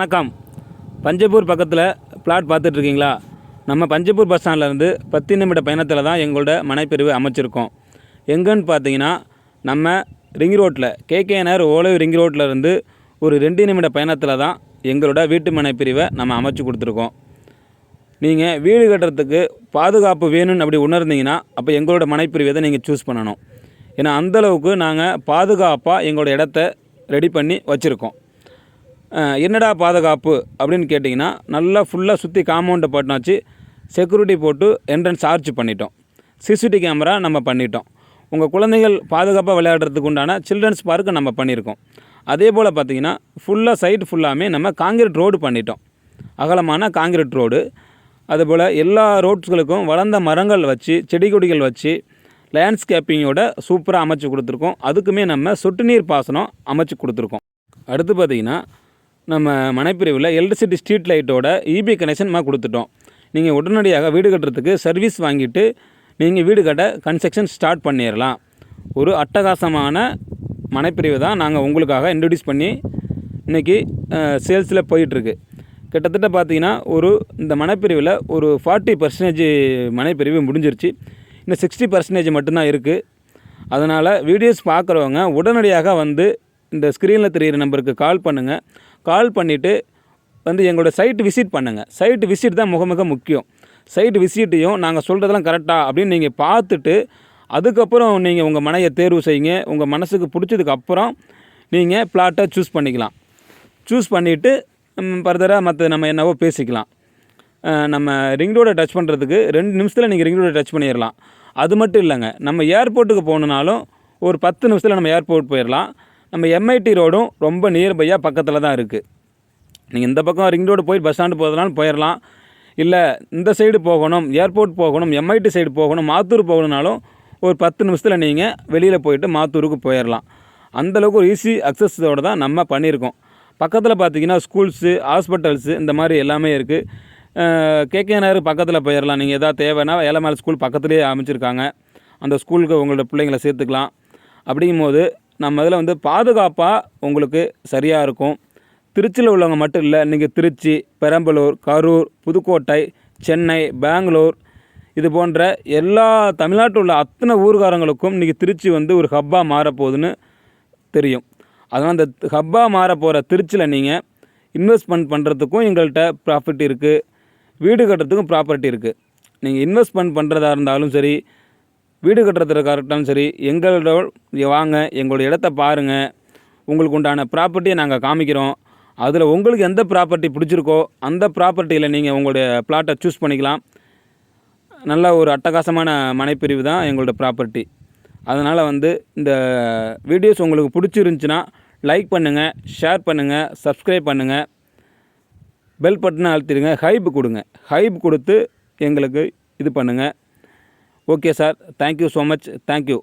வணக்கம் பஞ்சப்பூர் பக்கத்தில் பிளாட் பார்த்துட்ருக்கீங்களா நம்ம பஞ்சப்பூர் பஸ் ஸ்டாண்ட்லேருந்து பத்து நிமிட பயணத்தில் தான் எங்களோட மனைப்பிரிவு அமைச்சிருக்கோம் எங்கன்னு பார்த்தீங்கன்னா நம்ம ரிங் ரோட்டில் கேகேஎன்ஆர் ஓலவு ரிங் ரோட்டிலருந்து ஒரு ரெண்டு நிமிட பயணத்தில் தான் எங்களோட வீட்டு மனைப்பிரிவை நம்ம அமைச்சு கொடுத்துருக்கோம் நீங்கள் வீடு கட்டுறதுக்கு பாதுகாப்பு வேணும்னு அப்படி உணர்ந்தீங்கன்னா அப்போ எங்களோட மனைப்பிரிவை தான் நீங்கள் சூஸ் பண்ணணும் ஏன்னா அந்தளவுக்கு நாங்கள் பாதுகாப்பாக எங்களோட இடத்த ரெடி பண்ணி வச்சுருக்கோம் என்னடா பாதுகாப்பு அப்படின்னு கேட்டிங்கன்னா நல்லா ஃபுல்லாக சுற்றி காம்பவுண்டை பட்டினாச்சு செக்யூரிட்டி போட்டு என்ட்ரன்ஸ் சார்ஜ் பண்ணிட்டோம் சிசிடிவி கேமரா நம்ம பண்ணிட்டோம் உங்கள் குழந்தைகள் பாதுகாப்பாக விளையாடுறதுக்கு உண்டான சில்ட்ரன்ஸ் பார்க்கு நம்ம பண்ணியிருக்கோம் அதே போல் பார்த்திங்கன்னா ஃபுல்லாக சைட் ஃபுல்லாமே நம்ம காங்கிரீட் ரோடு பண்ணிட்டோம் அகலமான காங்கிரீட் ரோடு அதுபோல் எல்லா ரோட்ஸ்களுக்கும் வளர்ந்த மரங்கள் வச்சு செடி கொடிகள் வச்சு லேண்ட்ஸ்கேப்பிங்கோட சூப்பராக அமைச்சு கொடுத்துருக்கோம் அதுக்குமே நம்ம சொட்டு நீர் பாசனம் அமைச்சு கொடுத்துருக்கோம் அடுத்து பார்த்திங்கன்னா நம்ம மனைப்பிரிவில் எலக்ட்ரிசிட்டி ஸ்ட்ரீட் லைட்டோட இபி கனெக்ஷன் கொடுத்துட்டோம் நீங்கள் உடனடியாக வீடு கட்டுறதுக்கு சர்வீஸ் வாங்கிட்டு நீங்கள் வீடு கட்ட கன்ஸ்ட்ரக்ஷன் ஸ்டார்ட் பண்ணிடலாம் ஒரு அட்டகாசமான மனைப்பிரிவு தான் நாங்கள் உங்களுக்காக இன்ட்ரடியூஸ் பண்ணி இன்றைக்கி சேல்ஸில் போயிட்டுருக்கு கிட்டத்தட்ட பார்த்தீங்கன்னா ஒரு இந்த மனைப்பிரிவில் ஒரு ஃபார்ட்டி பர்சன்டேஜ் மனைப்பிரிவு முடிஞ்சிருச்சு இந்த சிக்ஸ்டி பர்சன்டேஜ் மட்டும்தான் இருக்குது அதனால் வீடியோஸ் பார்க்குறவங்க உடனடியாக வந்து இந்த ஸ்க்ரீனில் தெரிகிற நம்பருக்கு கால் பண்ணுங்கள் கால் பண்ணிவிட்டு வந்து எங்களோட சைட்டு விசிட் பண்ணுங்கள் சைட்டு விசிட் தான் முக மிக முக்கியம் சைட்டு விசிட்டையும் நாங்கள் சொல்கிறதெல்லாம் கரெக்டாக அப்படின்னு நீங்கள் பார்த்துட்டு அதுக்கப்புறம் நீங்கள் உங்கள் மனையை தேர்வு செய்யுங்க உங்கள் மனசுக்கு பிடிச்சதுக்கப்புறம் நீங்கள் பிளாட்டை சூஸ் பண்ணிக்கலாம் சூஸ் பண்ணிவிட்டு ஃபர்தராக மற்ற நம்ம என்னவோ பேசிக்கலாம் நம்ம ரிங் ரோடை டச் பண்ணுறதுக்கு ரெண்டு நிமிஷத்தில் நீங்கள் ரிங் ரோடை டச் பண்ணிடலாம் அது மட்டும் இல்லைங்க நம்ம ஏர்போர்ட்டுக்கு போகணுனாலும் ஒரு பத்து நிமிஷத்தில் நம்ம ஏர்போர்ட் போயிடலாம் நம்ம எம்ஐடி ரோடும் ரொம்ப நியர்பையாக பக்கத்தில் தான் இருக்குது நீங்கள் இந்த பக்கம் ரிங் ரோடு போய் பஸ் ஸ்டாண்டு போகிறதுனாலும் போயிடலாம் இல்லை இந்த சைடு போகணும் ஏர்போர்ட் போகணும் எம்ஐடி சைடு போகணும் மாத்தூர் போகணுனாலும் ஒரு பத்து நிமிஷத்தில் நீங்கள் வெளியில் போயிட்டு மாத்தூருக்கு போயிடலாம் அந்தளவுக்கு ஒரு ஈஸி அக்சஸோடு தான் நம்ம பண்ணியிருக்கோம் பக்கத்தில் பார்த்திங்கன்னா ஸ்கூல்ஸு ஹாஸ்பிட்டல்ஸு இந்த மாதிரி எல்லாமே இருக்குது கேகேஆர் பக்கத்தில் போயிடலாம் நீங்கள் எதாவது தேவைன்னா மேலே ஸ்கூல் பக்கத்துலேயே அமைச்சிருக்காங்க அந்த ஸ்கூலுக்கு உங்களோட பிள்ளைங்களை சேர்த்துக்கலாம் அப்படிங்கும்போது நம்ம இதில் வந்து பாதுகாப்பாக உங்களுக்கு சரியாக இருக்கும் திருச்சியில் உள்ளவங்க மட்டும் இல்லை நீங்கள் திருச்சி பெரம்பலூர் கரூர் புதுக்கோட்டை சென்னை பெங்களூர் இது போன்ற எல்லா தமிழ்நாட்டில் உள்ள அத்தனை ஊர்காரங்களுக்கும் இன்றைக்கி திருச்சி வந்து ஒரு ஹப்பாக மாறப்போகுதுன்னு தெரியும் அதனால் அந்த ஹப்பாக மாற போகிற திருச்சியில் நீங்கள் இன்வெஸ்ட்மெண்ட் பண்ணுறதுக்கும் எங்கள்கிட்ட ப்ராஃபிட் இருக்குது வீடு கட்டுறதுக்கும் ப்ராப்பர்ட்டி இருக்குது நீங்கள் இன்வெஸ்ட்மெண்ட் பண்ணுறதா இருந்தாலும் சரி வீடு கட்டுறதுக்காக இருக்கட்டும் சரி எங்களோட வாங்க எங்களோட இடத்த பாருங்கள் உங்களுக்கு உண்டான ப்ராப்பர்ட்டியை நாங்கள் காமிக்கிறோம் அதில் உங்களுக்கு எந்த ப்ராப்பர்ட்டி பிடிச்சிருக்கோ அந்த ப்ராப்பர்ட்டியில் நீங்கள் உங்களுடைய பிளாட்டை சூஸ் பண்ணிக்கலாம் நல்ல ஒரு அட்டகாசமான மனைப்பிரிவு தான் எங்களோட ப்ராப்பர்ட்டி அதனால் வந்து இந்த வீடியோஸ் உங்களுக்கு பிடிச்சிருந்துச்சின்னா லைக் பண்ணுங்கள் ஷேர் பண்ணுங்கள் சப்ஸ்கிரைப் பண்ணுங்கள் பெல் பட்டனை அழுத்திடுங்க ஹைப் கொடுங்க ஹைப் கொடுத்து எங்களுக்கு இது பண்ணுங்கள் okay sir thank you so much thank you